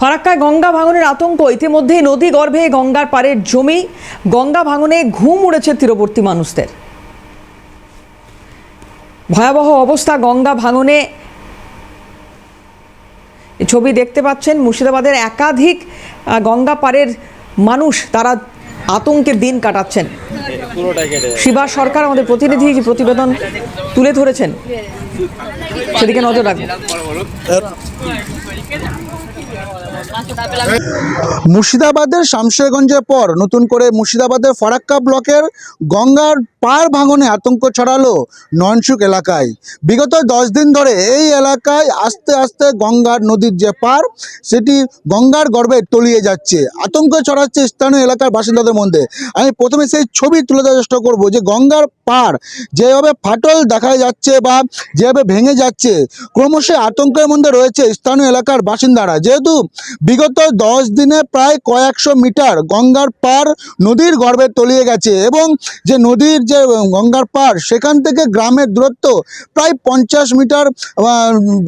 ফারাক্কায় গঙ্গা ভাঙনের আতঙ্ক। ইতিমধ্যেই নদী গর্ভে গঙ্গার পাড়ের জমি। গঙ্গা ভাঙনে ঘুম উড়েছে তীরবর্তী মানুষদের। ভয়াবহ অবস্থা গঙ্গা ভাঙনে। ছবি দেখতে পাচ্ছেন মুর্শিদাবাদের একাধিক গঙ্গা পাড়ের মানুষ। তারা আতঙ্কের দিন কাটাচ্ছেন। শিবা সরকার আমাদের প্রতিনিধি প্রতিবেদন তুলে ধরেছেন? সেদিকে নজর রাখব। মুর্শিদাবাদের শামশেরগঞ্জের পর নতুন করে মুর্শিদাবাদের ফারাক্কা ব্লকের গঙ্গার পার ভাঙনে আতঙ্ক ছড়ালো নয়নসুক এলাকায়। বিগত দশ দিন ধরে এই এলাকায় আস্তে আস্তে গঙ্গার নদীর যে পার, সেটি গঙ্গার গর্ভে তলিয়ে যাচ্ছে। আতঙ্ক ছড়াচ্ছে স্থানীয় এলাকার বাসিন্দাদের মধ্যে। আমি প্রথমে সেই ছবি তুলে দেওয়ার চেষ্টা করব যে গঙ্গার পার যেভাবে ফাটল দেখা যাচ্ছে বা যেভাবে ভেঙে যাচ্ছে, ক্রমশ আতঙ্কের মধ্যে রয়েছে স্থানীয় এলাকার বাসিন্দারা। যেহেতু বিগত দশ দিনে প্রায় কয়েকশো মিটার গঙ্গার পার নদীর গর্ভে তলিয়ে গেছে এবং যে নদীর যে গঙ্গার পার, সেখান থেকে গ্রামের দূরত্ব প্রায় পঞ্চাশ মিটার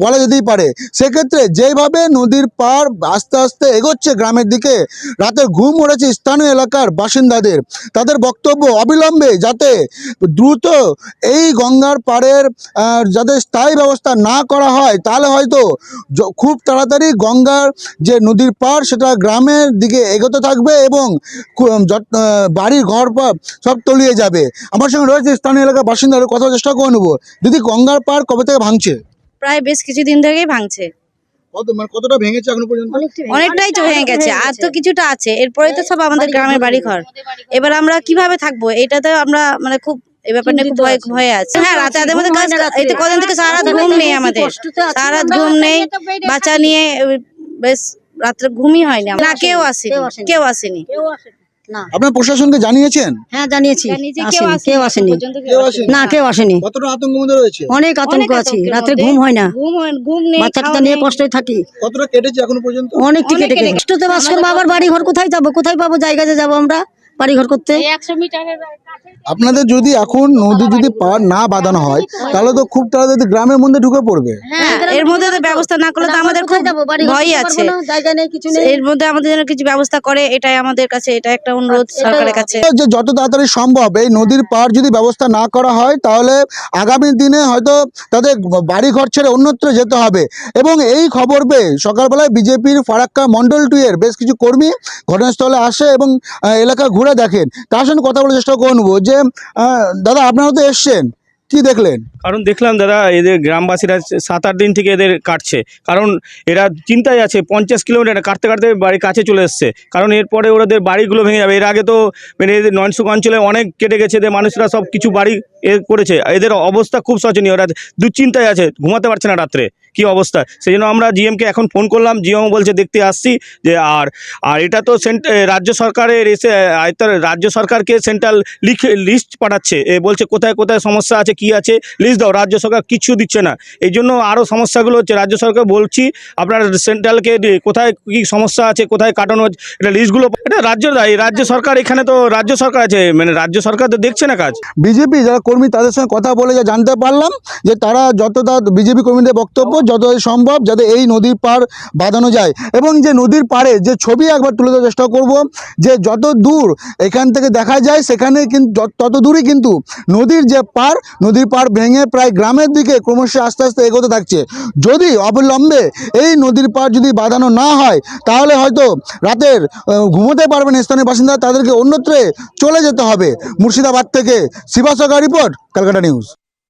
বলা যেতেই পারে। সেক্ষেত্রে যেভাবে নদীর পার আস্তে আস্তে এগোচ্ছে গ্রামের দিকে, রাতে ঘুম উড়েছে স্থানীয় এলাকার বাসিন্দাদের। তাদের বক্তব্য অবিলম্বে যাতে দ্রুত এই গঙ্গার পাড়ের যাতে স্থায়ী ব্যবস্থা না করা হয়, তাহলে হয়তো খুব তাড়াতাড়ি গঙ্গার যে নদীর পাড় সেটা গ্রামের দিকে এগোতে থাকবে এবং খু- যত- আহ, বাড়ি ঘর পা- সব তলিয়ে যাবে। আমার সঙ্গে রয়েছে স্থানীয় এলাকার বাসিন্দারা কথা চেষ্টা করে নেব। দিদি গঙ্গার পাড় কবে থেকে ভাঙছে? প্রায় বেশ কিছুদিন থেকেই ভাঙছে। কত মানে কতটা ভেঙেছে এখনও পর্যন্ত? অনেকটাই তো ভেঙে গেছে। আর তো কিছুটা আছে। এরপরে তো সব আমাদের গ্রামের বাড়ি ঘর এবার আমরা কীভাবে থাকব? এটাতে আমরা মানে খুব এই ব্যাপারটা খুব ভয় ভয়ে আছে। হ্যাঁ রাতে আমাদের মধ্যে কাজ এই তো কদিন থেকে সারা ঘুম নেই আমাদের। সারা ঘুম নেই। বাচ্চা নিয়ে বেশ রাত্রে ঘুমই হয়নি না কেউ আসেনি। কেউ আসেনি। আপনার প্রশাসনকে জানিয়েছেন? হ্যাঁ জানিয়েছি। কেউ আসেনি? না কেউ আসেনি। কতটা আতঙ্ক মধ্যে রয়েছে? অনেক আতঙ্ক আছে। রাত্রে ঘুম হয় না। ঘুম নেই বাচ্চাটা নিয়ে। কষ্টই থাকি। কতটা কেটেছে এখন পর্যন্ত? অনেক কেটে কেটে কষ্টতে বাস করব আবার বাড়ি ঘর কোথায় যাব? কোথায় পাবো? জায়গা যে যাব আমরা? বাড়ি ঘর করতে আপনাদের যদি এখন নদী যদি পার না বাঁধানো হয় তাহলে তো খুব তাড়াতাড়ি গ্রামের মধ্যে ঢুকে পড়বে। হ্যাঁ এর মধ্যে তো ব্যবস্থা না করলে তো আমাদের খুব ভয় আছে। এর মধ্যে আমাদের যেন কিছু ব্যবস্থা করে এটাই আমাদের কাছে এটা একটা অনুরোধ সরকারের কাছে। যে যত তাড়াতাড়ি সম্ভব এই নদীর পার যদি ব্যবস্থা না করা হয় তাহলে আগামী দিনে হয়তো তাদের বাড়ি ঘর ছেড়ে অন্যত্র যেতে হবে। এবং এই খবর পেয়ে সকালবেলায় বিজেপির ফারাক্কা মন্ডল টু এর বেশ কিছু কর্মী ঘটনাস্থলে আসে এবং এলাকা ঘুরে দেখেন। তার সঙ্গে কথা বলে চেষ্টা করব যে দাদা, আপনারা তো এসছেন। কি দেখলেন? কারণ দেখলাম দাদা, এদের গ্রামবাসীরা সাত আট দিন থেকে এদের কাটছে। কারণ এরা চিন্তায় আছে, পঞ্চাশ কিলোমিটার কাটতে কাটতে বাড়ি কাছে চলে এসছে। কারণ এরপরে ওদের বাড়িগুলো ভেঙে যাবে। এর আগে তো মানে এদের নয়নসুক অঞ্চলে অনেক কেটে গেছে, এদের মানুষরা সব কিছু বাড়ি এ করেছে। এদের অবস্থা খুব শোচনীয়। ওরা দুশ্চিন্তায় আছে, ঘুমাতে পারছে না রাত্রে। কি অবস্থা? সেই জন্য আমরা জিএমকে এখন ফোন করলাম জিএম বলছে দেখতে আসছি যে আর আর এটা তো সেন্ট রাজ্য সরকারের এসে রাজ্য সরকারকে সেন্ট্রাল লিখে লিস্ট পাঠাচ্ছে। এ, বলছে কোথায় কোথায় সমস্যা আছে, কি আছে লিস্ট দাও, রাজ্য সরকার কিছু দিচ্ছে না। এই জন্য আরও সমস্যাগুলো হচ্ছে, রাজ্য সরকার বলছি, আপনার সেন্ট্রালকে কোথায় কী সমস্যা আছে, কোথায় কাটানো হচ্ছে, এটা লিস্টগুলো এটা রাজ্য রাজ্য সরকার এখানে তো রাজ্য সরকার আছে মানে রাজ্য সরকার তো দেখছে না কাজ। বিজেপি যারা কর্মী, তাদের সঙ্গে কথা বলে যা জানতে পারলাম যে তারা যত বিজেপি কর্মীদের বক্তব্য যত সম্ভব যাতে এই নদীর পার বাঁধানো যায়। এবং যে নদীর পাড়ে যে ছবি একবার তুলে দেওয়ার চেষ্টা করব, যে যত দূর এখান থেকে দেখা যায়, সেখানে কিন্তু তত দূরই কিন্তু নদীর যে পার নদীর পার ভেঙে প্রায় গ্রামের দিকে ক্রমশ আস্তে আস্তে এগোতে থাকছে। যদি অবিলম্বে এই নদীর পার যদি বাঁধানো না হয়, তাহলে হয়তো রাতের ঘুমোতে পারবেন স্থানীয় বাসিন্দা। তাদেরকে অন্যত্রে চলে যেতে হবে। মুর্শিদাবাদ থেকে শিবাসকা রিপোর্ট কলকাতা নিউজ।